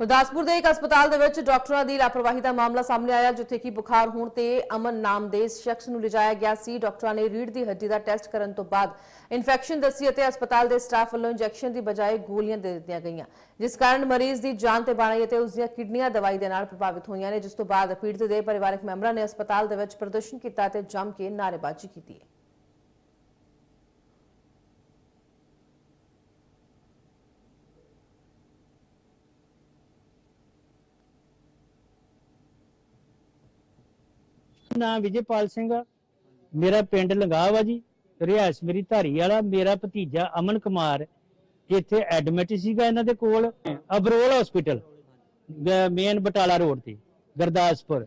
ਗੁਰਦਾਸਪੁਰ ਦੇ ਇੱਕ ਹਸਪਤਾਲ ਦੇ ਵਿੱਚ ਡਾਕਟਰਾਂ ਦੀ ਲਾਪਰਵਾਹੀ ਦਾ ਮਾਮਲਾ ਸਾਹਮਣੇ ਆਇਆ, ਜਿੱਥੇ ਕਿ ਬੁਖਾਰ ਹੋਣ ਤੇ ਅਮਨ ਨਾਮ ਦੇ ਸ਼ਖਸ ਨੂੰ ਲਿਜਾਇਆ ਗਿਆ ਸੀ। ਡਾਕਟਰਾਂ ਨੇ ਰੀੜ ਦੀ ਹੱਡੀ ਦਾ ਟੈਸਟ ਕਰਨ ਤੋਂ ਬਾਅਦ ਇਨਫੈਕਸ਼ਨ ਦੱਸੀ ਅਤੇ ਹਸਪਤਾਲ ਦੇ ਸਟਾਫ ਵੱਲੋਂ ਇੰਜੈਕਸ਼ਨ ਦੀ ਬਜਾਏ ਗੋਲੀਆਂ ਦੇ ਦਿੱਤੀਆਂ ਗਈਆਂ, ਜਿਸ ਕਾਰਨ ਮਰੀਜ਼ ਦੀ ਜਾਨ ਤੇ ਬਾਣੀ ਅਤੇ ਉਸ ਦੀਆਂ ਕਿਡਨੀਆਂ ਦਵਾਈ ਦੇ ਨਾਲ ਪ੍ਰਭਾਵਿਤ ਹੋਈਆਂ ਨੇ, ਜਿਸ ਤੋਂ ਬਾਅਦ ਪੀੜਤ ਦੇ ਪਰਿਵਾਰਕ ਮੈਂਬਰਾਂ ਨੇ ਹਸਪਤਾਲ ਦੇ ਵਿੱਚ ਪ੍ਰਦਰਸ਼ਨ ਕੀਤਾ ਅਤੇ ਜੰਮ ਕੇ ਨਾਅਰੇਬਾਜ਼ੀ ਕੀਤੀ ਹੈ। ਨਾਮ ਵਿਜੇਪਾਲ ਸਿੰਘ। ਆ ਮੇਰਾ ਪਿੰਡ ਲੰਗਾਵਾ ਜੀ, ਰਿਹਾਇਸ਼ ਮੇਰੀ ਧਾਰੀ ਵਾਲਾ, ਮੇਰਾ ਭਤੀਜਾ ਅਮਨ ਕੁਮਾਰ। ਇੱਥੇ ਐਡਮਿਟ ਸੀਗਾ ਇਹਨਾਂ ਦੇ ਕੋਲ, Abrol hospital main Batala road ਤੇ, ਗੁਰਦਾਸਪੁਰ।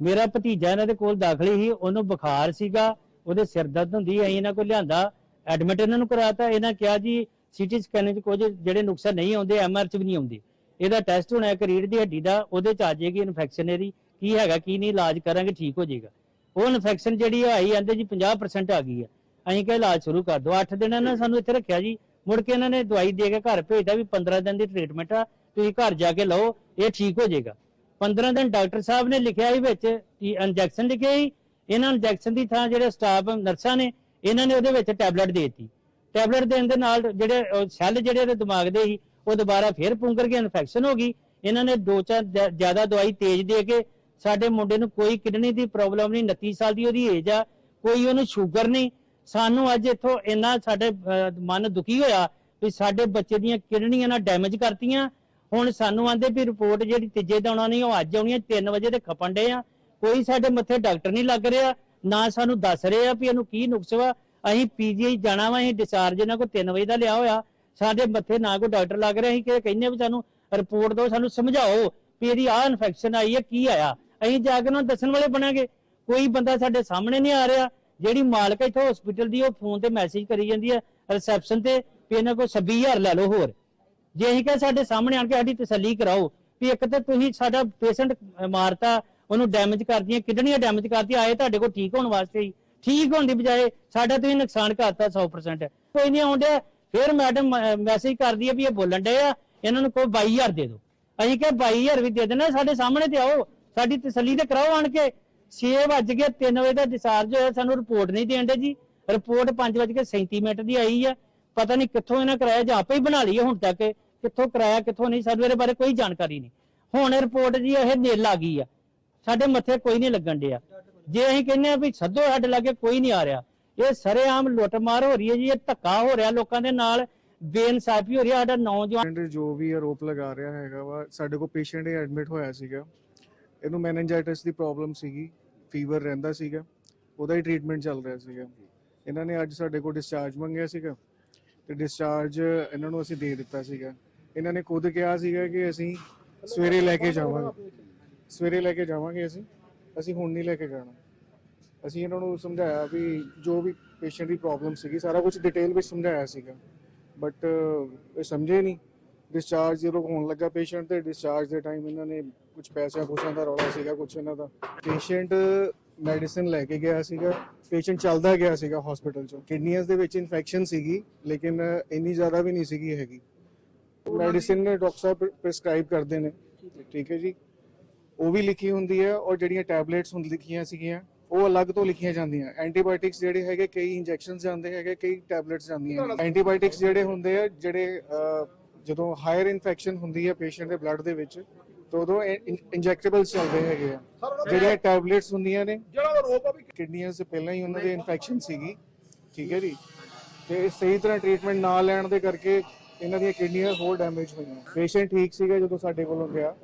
ਮੇਰਾ ਭਤੀਜਾ ਇਹਨਾਂ ਦੇ ਕੋਲ ਦਾਖਲ ਸੀ, ਉਹਨੂੰ ਬੁਖਾਰ ਸੀਗਾ, ਉਹਦੇ ਸਿਰ ਦਰਦ ਹੁੰਦੀ ਐ ਇਹਨਾਂ ਕੋਲ ਲਿਆਂਦਾ ਐਡਮਿਟ ਇਹਨਾਂ ਨੂੰ ਕਰਾਤਾ, ਇਹਨਾਂ ਕਿਹਾ ਜੀ ਸੀਟੀ ਸਕੈਨ ਚ ਕੁਝ ਜਿਹੜੇ ਨੁਕਸਾਨ ਨਹੀਂ ਆਉਂਦੇ ਐਮਆਰ ਚ ਵੀ ਨਹੀਂ ਆਉਂਦੇ। ਇਹਦਾ ਟੈਸਟ ਹੋਣਾ ਇੱਕ ਰੀੜ ਦੀ ਹੱਡੀ ਦਾ, ਉਹਦੇ ਚ ਆ ਜਾਏਗੀ ਇਨਫੈਕਸ਼ਨ ਇਹਦੀ। ਕੀ ਹੈਗਾ, ਕੀ ਨਹੀਂ, ਇਲਾਜ ਕਰਾਂਗੇ, ਠੀਕ ਹੋ ਜਾਏਗਾ। ਉਹ ਇਨਫੈਕਸ਼ਨ ਜਿਹੜੀ ਆਈ ਜਾਂਦੇ ਜੀ 50% ਆ ਗਈ ਆ। ਅਸੀਂ ਕਿਹਾ ਇਲਾਜ ਸ਼ੁਰੂ ਕਰ ਦਿਓ। 8 ਦਿਨ ਇਹਨਾਂ ਨੇ ਸਾਨੂੰ ਇੱਥੇ ਰੱਖਿਆ ਜੀ। ਮੁੜ ਕੇ ਇਹਨਾਂ ਨੇ ਦਵਾਈ ਦੇ ਕੇ ਘਰ ਭੇਜਦਾ ਵੀ 15 ਦਿਨ ਦੀ ਟ੍ਰੀਟਮੈਂਟ ਆ, ਤੁਸੀਂ ਘਰ ਜਾ ਕੇ ਲਓ, ਇਹ ਠੀਕ ਹੋ ਜਾਏਗਾ। 15 ਦਿਨ ਡਾਕਟਰ ਸਾਹਿਬ ਨੇ ਲਿਖਿਆ ਸੀ ਵਿੱਚ, ਕਿ ਇੰਜੈਕਸ਼ਨ ਲਿਖਿਆ ਸੀ। ਇਹਨਾਂ ਇੰਜੈਕਸ਼ਨ ਦੀ ਥਾਂ ਜਿਹੜੇ ਸਟਾਫ ਨਰਸਾਂ ਨੇ, ਇਹਨਾਂ ਨੇ ਉਹਦੇ ਵਿੱਚ ਟੈਬਲੇਟ ਦੇ ਦਿੱਤੀ। ਟੈਬਲੇਟ ਦੇਣ ਦੇ ਨਾਲ ਜਿਹੜੇ ਸੈੱਲ ਜਿਹੜੇ ਇਹਦੇ ਦਿਮਾਗ ਦੇ ਸੀ, ਉਹ ਦੁਬਾਰਾ ਫੇਰ ਪੁੰਗਰ ਕੇ ਇਨਫੈਕਸ਼ਨ ਹੋ ਗਈ। ਇਹਨਾਂ ਨੇ ਦੋ ਚਾਰ ਜ਼ਿਆਦਾ ਦਵਾਈ ਤੇਜ਼ ਦੇ ਕੇ ਸਾਡੇ ਮੁੰਡੇ ਨੂੰ ਕੋਈ ਕਿਡਨੀ ਦੀ ਪ੍ਰੋਬਲਮ ਨਹੀਂ 29 ਸਾਲ ਦੀ ਉਹਦੀ ਏਜ ਆ, ਕੋਈ ਉਹਨੂੰ ਸ਼ੂਗਰ ਨਹੀਂ। ਸਾਨੂੰ ਅੱਜ ਇੱਥੋਂ ਇੰਨਾ ਸਾਡੇ ਮਨ ਦੁਖੀ ਹੋਇਆ ਵੀ ਸਾਡੇ ਬੱਚੇ ਦੀਆਂ ਕਿਡਨੀਆਂ ਨਾਲ ਡੈਮੇਜ ਕਰਤੀਆਂ। ਹੁਣ ਸਾਨੂੰ ਆਂਦੇ ਵੀ ਰਿਪੋਰਟ ਜਿਹੜੀ ਤੀਜੇ ਦਿਨ ਆਉਣੀ, ਉਹ ਅੱਜ ਆਉਣੀ ਹੈ 3 ਵਜੇ ਦੇ ਖਪਣ ਡੇ ਆ। ਕੋਈ ਸਾਡੇ ਮੱਥੇ ਡਾਕਟਰ ਨਹੀਂ ਲੱਗ ਰਿਹਾ, ਨਾ ਸਾਨੂੰ ਦੱਸ ਰਹੇ ਆ ਵੀ ਇਹਨੂੰ ਕੀ ਨੁਕਸ ਵਾ। ਅਸੀਂ ਪੀਜੀਆਈ ਜਾਣਾ ਵਾ, ਅਸੀਂ ਡਿਸਚਾਰਜ ਇਹਨਾਂ ਕੋਲ 3 ਵਜੇ ਦਾ ਲਿਆ ਹੋਇਆ। ਸਾਡੇ ਮੱਥੇ ਨਾ ਕੋਈ ਡਾਕਟਰ ਲੱਗ ਰਿਹਾ, ਅਸੀਂ ਕਿ ਕਹਿੰਦੇ ਵੀ ਸਾਨੂੰ ਰਿਪੋਰਟ ਦਿਓ, ਸਾਨੂੰ ਸਮਝਾਓ ਵੀ ਇਹਦੀ ਆਹ ਇਨਫੈਕਸ਼ਨ ਆਈ ਹੈ ਕੀ ਆਇਆ। ਅਸੀਂ ਜਾ ਕੇ ਉਹਨਾਂ ਨੂੰ ਦੱਸਣ ਵਾਲੇ ਬਣਾਂਗੇ। ਕੋਈ ਬੰਦਾ ਸਾਡੇ ਸਾਹਮਣੇ ਨਹੀਂ ਆ ਰਿਹਾ। ਜਿਹੜੀ ਮਾਲਕ ਇੱਥੋਂ ਹਸਪੀਟਲ ਦੀ ਉਹ ਫੋਨ ਤੇ ਮੈਸੇਜ ਕਰੀ ਜਾਂਦੀ ਹੈ ਰਿਸੈਪਸ਼ਨ ਤੇ, ਵੀ ਇਹਨਾਂ ਕੋਲ 26000 ਲੈ ਲਓ ਹੋਰ। ਜੇ ਅਸੀਂ ਕਹੇ ਸਾਡੇ ਸਾਹਮਣੇ ਆਣ ਕੇ ਸਾਡੀ ਤਸੱਲੀ ਕਰਾਓ, ਵੀ ਇੱਕ ਤਾਂ ਤੁਸੀਂ ਸਾਡਾ ਪੇਸ਼ੈਂਟ ਮਾਰਤਾ, ਉਹਨੂੰ ਡੈਮੇਜ ਕਰਦੀਆਂ, ਕਿਡਨੀਆਂ ਡੈਮੇਜ ਕਰਦੀਆਂ, ਆਏ ਤੁਹਾਡੇ ਕੋਲ ਠੀਕ ਹੋਣ ਵਾਸਤੇ ਹੀ। ਠੀਕ ਹੋਣ ਦੀ ਬਜਾਏ ਸਾਡਾ ਤੁਸੀਂ ਨੁਕਸਾਨ ਕਰਤਾ 100% ਕੋਈ ਨਹੀਂ ਆਉਂਦੇ ਫਿਰ ਮੈਡਮ ਮੈਸੇਜ ਕਰਦੀ ਹੈ ਵੀ ਇਹ ਬੋਲਣ ਡਏ ਆ, ਇਹਨਾਂ ਨੂੰ ਕੋਈ 22000 ਦੇ ਦਿਓ। ਅਸੀਂ ਕਿਹਾ 22000 ਵੀ ਦੇ ਦੇਣਾ, ਸਾਡੇ ਸਾਹਮਣੇ ਤੇ ਆਓ। ਸਾਡੀ ਤਸੱਲੀ ਤੇ ਕਰਾਓ ਆਣ ਕੇ। 6 ਵੱਜ ਕੇ 3 ਵਜੇ ਦਾ ਡਿਸਚਾਰਜ ਹੋਇਆ, ਸਾਨੂੰ ਰਿਪੋਰਟ ਨਹੀਂ ਦੇਣ ਦੇ ਜੀ। ਰਿਪੋਰਟ 5 ਵੱਜ ਕੇ 37 ਮਿੰਟ ਦੀ ਆਈ ਆ। ਪਤਾ ਨਹੀਂ ਕਿੱਥੋਂ ਇਹਨਾਂ ਕਰਾਇਆ ਜਾਂ ਆਪੇ ਹੀ ਬਣਾ ਲਈ ਹੁਣ ਤੱਕ। ਕਿੱਥੋਂ ਕਰਾਇਆ, ਕਿੱਥੋਂ ਨਹੀਂ, ਸਾਨੂੰ ਇਹਦੇ ਬਾਰੇ ਕੋਈ ਜਾਣਕਾਰੀ ਨਹੀਂ। ਹੁਣ ਰਿਪੋਰਟ ਜੀ, ਇਹ ਨੇਲ ਆ ਗਈ ਆ। ਸਾਡੇ ਮੱਥੇ ਕੋਈ ਨਹੀਂ ਲੱਗਣ ਡਿਆ। ਜੇ ਅਸੀਂ ਕਹਿੰਦੇ ਆ ਵੀ ਸੱਦੋ ਸਾਡੇ ਲਾਗੇ ਕੋਈ ਨਹੀਂ ਆ ਰਿਹਾ। ਇਹ ਸਰੇਆਮ ਲੁੱਟਮਾਰ ਹੋ ਰਹੀ ਹੈ ਜੀ, ਇਹ ਧੱਕਾ ਹੋ ਰਿਹਾ ਲੋਕਾਂ ਦੇ ਨਾਲ। ਬੇਇਨਸਾਫੀ ਹੋ ਰਹੀ ਹੈ, ਸਾਡਾ ਨੌਜਵਾਨ ਜੋ ਵੀ ਆਰੋਪ ਲਗਾ ਰਿਹਾ ਹੈਗਾ ਵਾ, ਸਾਡੇ ਕੋਲ ਪੇਸ਼ੈਂਟ ਐਡਮਿਟ ਹੋਇਆ ਸੀਗਾ। ਇਹਨੂੰ ਮੈਨੇਂਜਾਈਟਿਸ ਦੀ ਪ੍ਰੋਬਲਮ ਸੀਗੀ ਫੀਵਰ ਰਹਿੰਦਾ ਸੀਗਾ, ਉਹਦਾ ਹੀ ਟ੍ਰੀਟਮੈਂਟ ਚੱਲ ਰਿਹਾ ਸੀਗਾ। ਇਹਨਾਂ ਨੇ ਅੱਜ ਸਾਡੇ ਕੋਲ ਡਿਸਚਾਰਜ ਮੰਗਿਆ ਸੀਗਾ ਤੇ ਡਿਸਚਾਰਜ ਇਹਨਾਂ ਨੂੰ ਅਸੀਂ ਦੇ ਦਿੱਤਾ ਸੀਗਾ। ਇਹਨਾਂ ਨੇ ਖੁਦ ਕਿਹਾ ਸੀਗਾ ਕਿ ਅਸੀਂ ਸਵੇਰੇ ਲੈ ਕੇ ਜਾਵਾਂਗੇ। ਸਵੇਰੇ ਲੈ ਕੇ ਜਾਵਾਂਗੇ ਅਸੀਂ ਅਸੀਂ ਹੁਣ ਨਹੀਂ ਲੈ ਕੇ ਜਾਣਾ। ਅਸੀਂ ਇਹਨਾਂ ਨੂੰ ਸਮਝਾਇਆ ਵੀ ਜੋ ਵੀ ਪੇਸ਼ੈਂਟ ਦੀ ਪ੍ਰੋਬਲਮ ਸੀਗੀ, ਸਾਰਾ ਕੁਝ ਡਿਟੇਲ ਵਿੱਚ ਸਮਝਾਇਆ ਸੀਗਾ। ਬਟ ਇਹ ਸਮਝੇ ਨਹੀਂ। ਡਿਸਚਾਰਜ ਜਦੋਂ ਹੋਣ ਲੱਗਾ ਪੇਸ਼ੈਂਟ ਤੇ ਡਿਸਚਾਰਜ ਦੇ ਟਾਈਮ ਇਹਨਾਂ ਨੇ ਕੁਝ ਪੈਸਿਆਂ ਪੂਸਿਆਂ ਦਾ ਰੌਲਾ ਸੀਗਾ ਕੁਝ ਇਹਨਾਂ ਦਾ। ਪੇਸ਼ੈਂਟ ਮੈਡੀਸਿਨ ਲੈ ਕੇ ਗਿਆ ਸੀਗਾ। ਪੇਸ਼ੈਂਟ ਚੱਲਦਾ ਗਿਆ ਸੀਗਾ ਹਸਪੀਟਲ ਚੋਂ। ਕਿਡਨੀਆਂ ਦੇ ਵਿੱਚ ਇਨਫੈਕਸ਼ਨ ਸੀਗੀ, ਲੇਕਿਨ ਇੰਨੀ ਜ਼ਿਆਦਾ ਵੀ ਨਹੀਂ ਸੀਗੀ ਹੈਗੀ। ਮੈਡੀਸਿਨ ਡਾਕਟਰ ਸਾਹਿਬ ਪ੍ਰੈਸਕ੍ਰਾਈਬ ਕਰਦੇ ਨੇ। ਠੀਕ ਹੈ ਜੀ। ਉਹ ਵੀ ਲਿਖੀ ਹੁੰਦੀ ਹੈ ਔਰ ਜਿਹੜੀਆਂ ਟੈਬਲੇਟਸ ਹੁੰਦ ਲਿਖੀਆਂ ਸੀਗੀਆਂ, ਉਹ ਅਲੱਗ ਤੋਂ ਲਿਖੀਆਂ ਜਾਂਦੀਆਂ। ਐਂਟੀਬਾਇਓਟਿਕਸ ਜਿਹੜੇ ਹੈਗੇ, ਕਈ ਇੰਜੈਕਸ਼ਨਸ ਜਾਂਦੇ ਹੈਗੇ, ਕਈ ਟੈਬਲੇਟਸ ਜਾਂਦੀਆਂ ਐਂਟੀਬਾਇਓਟਿਕਸ ਜਿਹੜੇ ਹੁੰਦੇ ਆ, ਜਿਹੜੇ ਜਦੋਂ ਹਾਇਰ ਇਨਫੈਕਸ਼ਨ ਹੁੰਦੀ ਹੈ ਪੇਸ਼ੈਂਟ ਦੇ ਬਲੱਡ ਦੇ ਵਿੱਚ ਤਾਂ ਉਦੋਂ ਇੰਜੈਕਟੇਬਲਸ ਚੱਲਦੇ ਹੈਗੇ ਆ। ਜਿਹੜੀਆਂ ਟੈਬਲੇਟਸ ਹੁੰਦੀਆਂ ਨੇ ਜਿਹੜਾ ਰੋਪ ਆ ਵੀ ਕਿਡਨੀਆਂ ਸੇ ਪਹਿਲਾਂ ਹੀ ਉਹਨਾਂ ਦੀ ਇਨਫੈਕਸ਼ਨ ਸੀਗੀ। ਠੀਕ ਹੈ ਜੀ? ਤੇ ਸਹੀ ਤਰ੍ਹਾਂ ਟ੍ਰੀਟਮੈਂਟ ਨਾ ਲੈਣ ਦੇ ਕਰਕੇ ਇਹਨਾਂ ਦੀਆਂ ਕਿਡਨੀਆਂ ਹੋਰ ਡੈਮੇਜ ਹੋਈਆਂ। ਪੇਸ਼ੈਂਟ ਠੀਕ ਸੀਗਾ ਜਦੋਂ ਸਾਡੇ ਕੋਲੋਂ ਗਿਆ।